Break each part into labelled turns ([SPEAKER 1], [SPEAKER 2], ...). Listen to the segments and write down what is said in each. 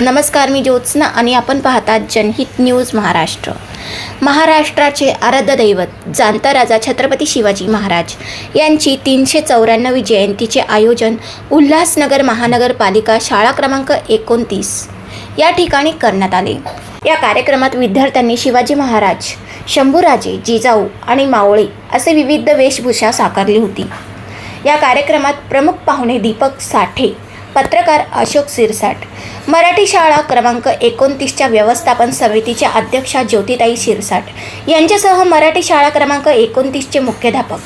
[SPEAKER 1] नमस्कार मी ज्योत्स्ना आणि आपण पाहतात जनहित न्यूज महाराष्ट्र. महाराष्ट्राचे आराध्य दैवत जाणता राजा छत्रपती शिवाजी महाराज यांची तीनशे चौऱ्याण्णवी जयंतीचे आयोजन उल्हासनगर महानगरपालिका शाळा क्रमांक एकोणतीस या ठिकाणी करण्यात आले. या कार्यक्रमात विद्यार्थ्यांनी शिवाजी महाराज शंभूराजे जिजाऊ आणि मावळे असे विविध वेशभूषा साकारली होती. या कार्यक्रमात प्रमुख पाहुणे दीपक साठे पत्रकार अशोक सिरसाट. मराठी शाळा क्रमांक एकोणतीसच्या व्यवस्थापन समितीच्या अध्यक्षा ज्योतिताई शिरसाट यांच्यासह मराठी शाळा क्रमांक एकोणतीसचे मुख्याध्यापक.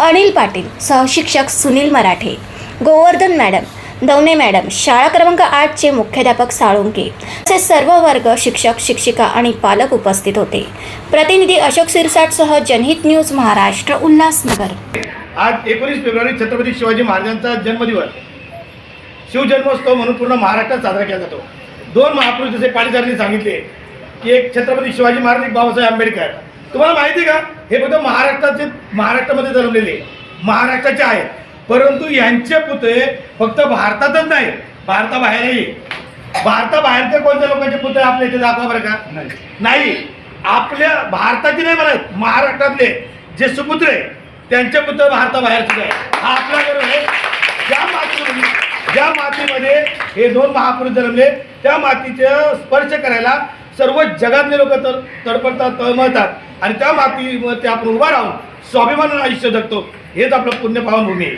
[SPEAKER 1] अनिल पाटील सहशिक्षक सुनील मराठे. गोवर्धन मॅडम दवणे मॅडम शाळा क्रमांक आठचे मुख्याध्यापक साळुंके. असे सर्व वर्ग शिक्षक शिक्षिका आणि पालक उपस्थित होते. प्रतिनिधी अशोक सिरसाटसह जनहित न्यूज महाराष्ट्र उल्हासनगर.
[SPEAKER 2] आज एकोणीस फेब्रुवारी छत्रपती शिवाजी महाराजांचा जन्मदिवस. शिवजन्मोत्सव म्हणून पूर्ण महाराष्ट्रात साजरा केला जातो. दोन महापुरुष जसे पाटीदारांनी सांगितले की एक छत्रपती शिवाजी महाराज एक बाबासाहेब आंबेडकर. तुम्हाला माहिती आहे का? हे फक्त महाराष्ट्राचे महाराष्ट्रामध्ये जन्मलेले महाराष्ट्राचे आहेत. परंतु यांचे पुतळे फक्त भारतातच नाही. भारताबाहेरही. भारताबाहेरच्या कोणत्या लोकांचे पुतळे आपल्या इथे दाखवा बरं का? नाही. आपल्या भारताचे नाही म्हणत महाराष्ट्रातले जे सुपुत्र आहे त्यांचे पुत्र भारताबाहेर सुद्धा आहे हा आपला गर्व आहे ज्या मातीमध्ये ज्या मातीमध्ये हे दोन महापुरुष जन्मले त्या मातीचं स्पर्श करायला सर्व जगातले लोक तर तडपडतात तळमळतात. आणि त्या मातीमध्ये आपण उभा राहून स्वाभिमानानं आयुष्य जगतो. हेच आपलं पुण्य पावन भूमी आहे.